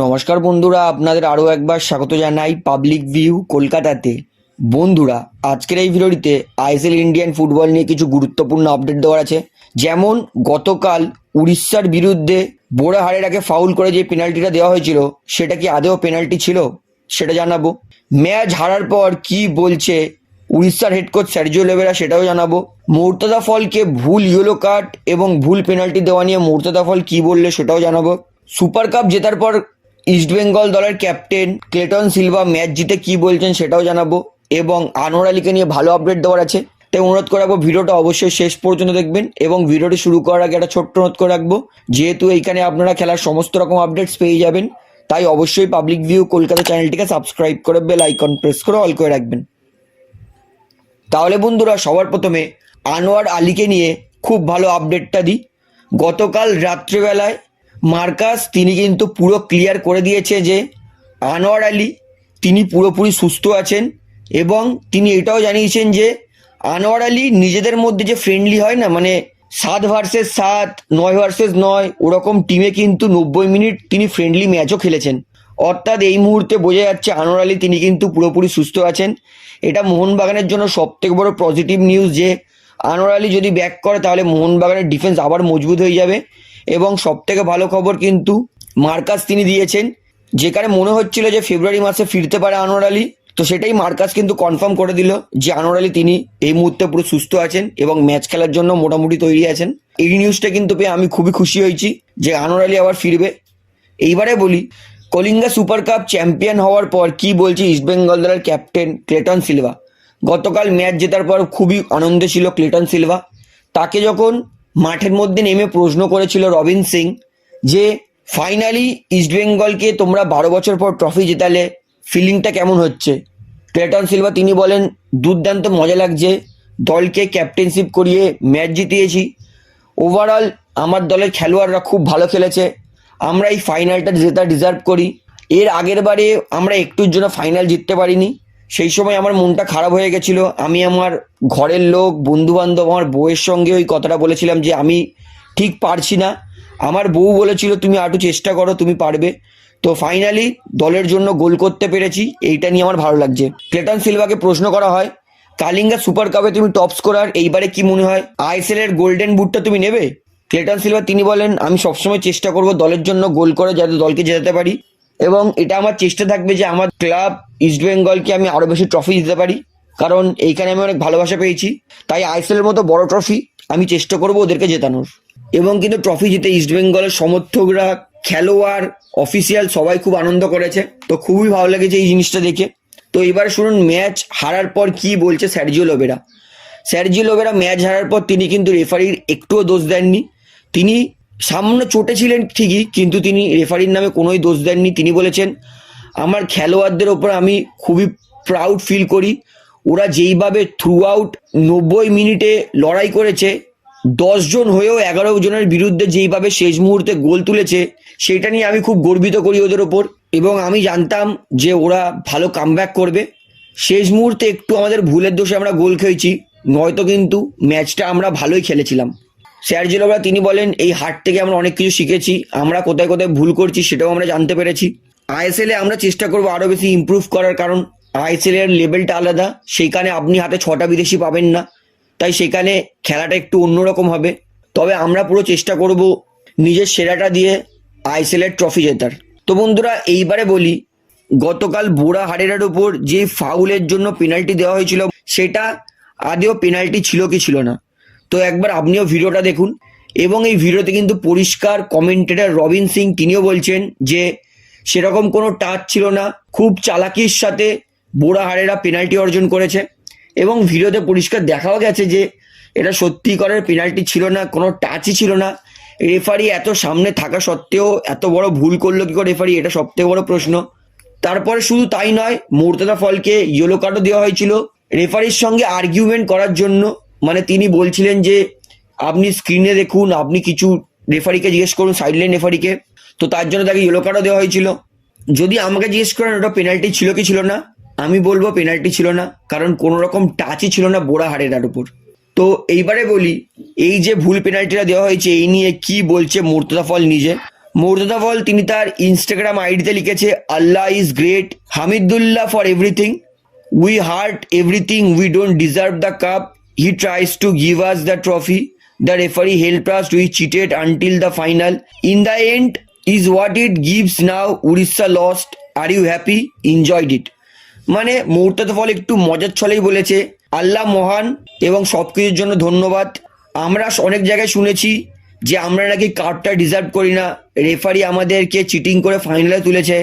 নমস্কার বন্ধুরা, আপনাদের আরও একবার স্বাগত জানাই পাবলিক ভিউ কলকাতাতে। বন্ধুরা, আজকের এই ভিডিওটিতে আইএসএল ইন্ডিয়ান ফুটবল নিয়ে কিছু গুরুত্বপূর্ণ আপডেট দেওয়ার আছে। যেমন, গতকাল উড়িষ্যার বিরুদ্ধে বোড়াহারের আগে ফাউল করে যে পেনাল্টিটা দেওয়া হয়েছিল, সেটা কি আদেও পেনাল্টি ছিল? সেটা জানাব। ম্যাচ হারার পর কি বলছে উড়িষ্যার হেড কোচ সার্জিও লেবেরা সেটাও জানাব। মোর্তাদা ফলকে ভুল ইয়েলো কার্ড এবং ভুল পেনাল্টি দেওয়া নিয়ে মোর্তাদা ফল কি বললে সেটাও জানাব। সুপার কাপ জেতার পর ইস্টবেঙ্গল দলের ক্যাপ্টেন ক্লেটন সিলভা ম্যাচ জিতে কি বলছেন সেটাও জানাব এবং আনোয়ার আলীকে নিয়ে ভালো আপডেট দেওয়ার আছে। তাই অনুরোধ করে রাখব ভিডিওটা অবশ্যই শেষ পর্যন্ত দেখবেন এবং ভিডিওটি শুরু করার আগে একটা ছোট্ট অনুরোধ করে রাখব, যেহেতু এইখানে আপনারা খেলার সমস্ত রকম আপডেটস পেয়ে যাবেন, তাই অবশ্যই পাবলিক ভিউ কলকাতা চ্যানেলটিকে সাবস্ক্রাইব করে বেল আইকন প্রেস করে অল করে রাখবেন। তাহলে বন্ধুরা, সবার প্রথমে আনোয়ার আলীকে নিয়ে খুব ভালো আপডেটটা দিই। গতকাল রাত্রিবেলায় মার্কাস, তিনি কিন্তু পুরো ক্লিয়ার করে দিয়েছে যে আনোয়ার আলী, তিনি পুরোপুরি সুস্থ আছেন এবং তিনি এটাও জানিয়েছেন যে আনোয়ার আলী নিজেদের মধ্যে যে ফ্রেন্ডলি হয় না মানে সাত ভার্সেস সাত, নয় ভার্সেস নয়, ওরকম টিমে কিন্তু নব্বই মিনিট তিনি ফ্রেন্ডলি ম্যাচও খেলেছেন। অর্থাৎ এই মুহূর্তে বোঝা যাচ্ছে আনোয়ার আলী তিনি কিন্তু পুরোপুরি সুস্থ আছেন। এটা মোহনবাগানের জন্য সবথেকে বড় পজিটিভ নিউজ যে আনোয়ার আলী যদি ব্যাক করে, তাহলে মোহনবাগানের ডিফেন্স আবার মজবুত হয়ে যাবে। এবং সবথেকে ভালো খবর কিন্তু মার্কাস তিনি দিয়েছেন, যেখানে মনে হচ্ছিল যে ফেব্রুয়ারি মাসে ফিরতে পারে আনোয়ার আলী। তো সেটাই মার্কাস কিন্তু কনফার্ম করে দিল যে আনোয়ার আলী তিনি এই মুহূর্তে পুরো সুস্থ আছেন এবং ম্যাচ খেলার জন্য মোটামুটি তৈরি আছেন। এই নিউজটা কিন্তু পেয়ে আমি খুবই খুশি হয়েছি যে আনোয়ার আলী আবার ফিরবে। এইবারে বলি, কলিঙ্গা সুপার কাপ চ্যাম্পিয়ন হওয়ার পর কি বলছে ইস্টবেঙ্গল দলের ক্যাপ্টেন ক্লেটন সিলভা গতকাল ম্যাচ জেতার পর খুবই আনন্দে ছিল ক্লেটন সিলভা তাকে যখন মাঠের মধ্যে নেমে প্রশ্ন করেছিল রবিন সিং যে, ফাইনালি ইস্টবেঙ্গলকে তোমরা বারো বছর পর ট্রফি জেতালে ফিলিংটা কেমন হচ্ছে? ক্লেটন সিলভা তিনি বলেন, দুর্দান্ত মজা লাগছে। দলকে ক্যাপ্টেনশিপ করিয়ে ম্যাচ জিতিয়েছি। ওভারঅল আমার দলের খেলোয়াড়রা খুব ভালো খেলেছে। আমরা এই ফাইনালটা জেতা ডিজার্ভ করি। এর আগের বারে আমরা একটুর জন্য ফাইনাল জিততে পারিনি। সেই সময় আমার মনটা খারাপ হয়ে গেছিল। আমি আমার ঘরের লোক বন্ধু বান্ধব আমার বউয়ের সঙ্গে ওই কথাটা বলেছিলাম যে, আমি ঠিক পারছি না। আমার বউ বলেছিল, তুমি আরটু চেষ্টা করো, তুমি পারবে। তো ফাইনালি দলের জন্য গোল করতে পেরেছি। এইটা নিয়ে আমার ভালো লাগছে। ক্লেটন সিলভাকে প্রশ্ন করা হয়, কালিঙ্গা সুপার কাপে তুমি টপ স্কোরার এইবারে কি মনে হয়? আইএসএল এর গোল্ডেন বুটটা তুমি নেবে? ক্লেটন সিলভা, তিনি বলেন, আমি সবসময় চেষ্টা করব দলের জন্য গোল করে, যাতে দলকে জেতাতে পারি। এবং এটা আমার চেষ্টা থাকবে যে আমার ক্লাব ইস্টবেঙ্গলকে আমি আরও বেশি ট্রফি দিতে পারি। কারণ এইখানে আমি অনেক ভালোবাসা পেয়েছি। তাই আইএসএল এর মতো বড় ট্রফি আমি চেষ্টা করব ওদেরকে জেতানোর। এবং কিন্তু ট্রফি জিতে ইস্টবেঙ্গলের সমর্থকরা, খেলোয়াড় অফিসিয়াল সবাই খুব আনন্দ করেছে। তো খুবই ভালো লেগেছে এই জিনিসটা দেখে। তো এবার শুনুন ম্যাচ হারার পর কি বলছে Sergio Lobera? Sergio Lobera match হারার পর তিনি কিন্তু রেফারির একটুও দোষ দেননি। তিনি সামান্য চোটে ছিলেন ঠিকই, কিন্তু তিনি রেফারির নামে কোনোই দোষ দেননি। তিনি বলেছেন, আমার খেলোয়াড়দের ওপর আমি খুবই প্রাউড ফিল করি। ওরা যেইভাবে থ্রু আউট নব্বই মিনিটে লড়াই করেছে জন হয়েও এগারো জনের বিরুদ্ধে যেইভাবে শেষ মুহূর্তে গোল তুলেছে, সেটা নিয়ে আমি খুব গর্বিত করি ওদের ওপর। এবং আমি জানতাম যে ওরা ভালো কামব্যাক করবে। শেষ মুহূর্তে একটু আমাদের ভুলের দোষে আমরা গোল খেয়েছি, নয়তো কিন্তু ম্যাচটা আমরা ভালোই খেলেছিলাম। স্যারজিলোবরা তিনি বলেন, এই হাট থেকে আমরা অনেক কিছু শিখেছি। আমরা কোথায় কোথায় ভুল করছি সেটাও আমরা জানতে পেরেছি। আইএসএল এ আমরা চেষ্টা করব আরও বেশি ইমপ্রুভ করার কারণ, আইএসএল এর লেভেলটা আলাদা। সেইখানে আপনি হাতে ছটা বিদেশি পাবেন না। তাই সেখানে খেলাটা একটু অন্যরকম হবে। তবে আমরা পুরো চেষ্টা করব নিজের সেরাটা দিয়ে আইএসএল এর ট্রফি জেতার। তো বন্ধুরা, এইবারে বলি, গতকাল বোরা হারেরার উপর যে ফাউলের জন্য পেনাল্টি দেওয়া হয়েছিল, সেটা আদেও পেনাল্টি ছিল কি ছিল না। তো একবার আপনিও ভিডিওটা দেখুন। এবং এই ভিডিওতে কিন্তু পরিষ্কার কমেন্টেটর রবিন সিং তিনিও বলছেন যে, সেরকম কোনো টাচ ছিল না। খুব চালাকির সাথে বোরা হারেরা পেনাল্টি অর্জন করেছে। এবং ভিডিওতে পরিষ্কার দেখাও গেছে যে, এটা সত্যি করার পেনাল্টি ছিল না, কোনো টাচই ছিল না। রেফারি এত সামনে থাকা সত্ত্বেও এত বড় ভুল করল কি করে রেফারি এটা সবথেকে বড় প্রশ্ন। তারপরে শুধু তাই নয় মোর্তাদা ফলকে ইয়েলো কার্ডও দেওয়া হয়েছিল। রেফারির সঙ্গে আর্গুমেন্ট করার জন্য মানে তিনি বলছিলেন যে, আপনি স্ক্রিনে দেখুন, আপনি কিছু রেফারিকে জিজ্ঞেস করুন সাইডলাইন রেফারিকে তো তার জন্য তাকে ইয়েলো কার্ডও দেওয়া হয়েছিল। যদি আমাকে জিজ্ঞেস করেন, ওটা পেনাল্টি ছিল কি ছিল না? আমি বলব পেনাল্টি ছিল না, কারণ কোনো রকম টাচই ছিল না বোরা হারেরার উপর। তো এইবারে বলি, এই যে ভুল পেনাল্টিটা দেওয়া হয়েছে, এই নিয়ে কি বলছে মোর্তদা ফল নিজে? মোরদাদা ফল, তিনি তার ইনস্টাগ্রাম আইডিতে লিখেছে, আল্লাহ is great Hamidullah for everything we hurt everything we don't deserve the cup he tries to give us the trophy the referee help us we cheated until the final in the end is what it gives now Odisha lost are you happy enjoyed it মানে মুহূর্তে ফল একটু মজার ছলেই বলেছে। আল্লাহ মহান এবং সব কিছুর জন্য ধন্যবাদ। আমরা অনেক জায়গায় শুনেছি যে আমরা নাকি কাপটা ডিজার্ভ করি না। রেফারি আমাদেরকে চিটিং করে ফাইনালে তুলেছে।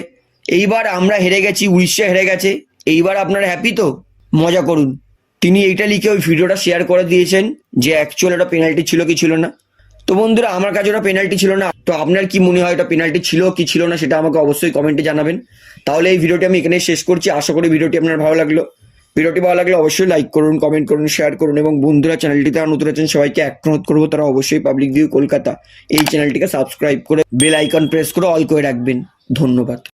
এইবার আমরা হেরে গেছি, উড়িষ্যা হেরে গেছে। এইবার আপনারা হ্যাপি তো? মজা করুন। তিনি এইটা লিখে ওই ভিডিওটা শেয়ার করে দিয়েছেন যে অ্যাকচুয়াল এটা পেনাল্টি ছিল কি ছিল না। তো বন্ধুরা, আমার কাছে ওটা পেনাল্টি ছিল না। তো আপনার কি মনে হয় এটা পেনাল্টি ছিল কি ছিল না সেটা আমাকে অবশ্যই কমেন্টে জানাবেন। তাহলে এই ভিডিওটি আমি এখানে শেষ করছি। আশা করি ভিডিওটি আপনার ভালো লাগল। ভিডিওটি ভালো লাগলে অবশ্যই লাইক করুন কমেন্ট করুন শেয়ার করুন এবং বন্ধুরা চ্যানেলটিতে যারা নতুন আছেন, সবাইকে এক অনুরোধ করব, তারা অবশ্যই পাবলিক ভিউ কলকাতা এই চ্যানেলটিকে সাবস্ক্রাইব করে বেল আইকন প্রেস করে অল করে রাখবেন। ধন্যবাদ।